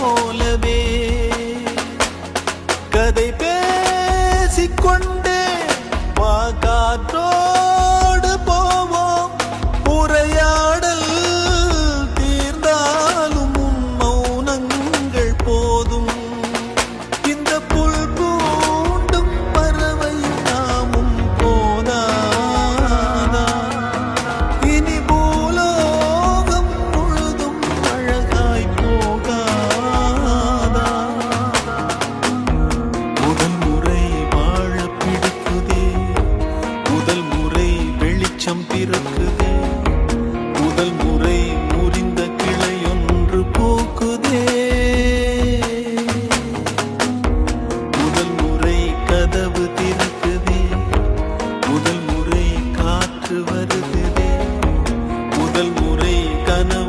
போலவே. கதை பேசிக்கொண்டே காற்றோ பிறக்குதே. முதல் முறை முறிந்த கிளை ஒன்று பூக்குதே. முதல் முறை கதவு திறக்குதே. முதல் முறை காற்று வருதுதே. முதல் முறை கனவு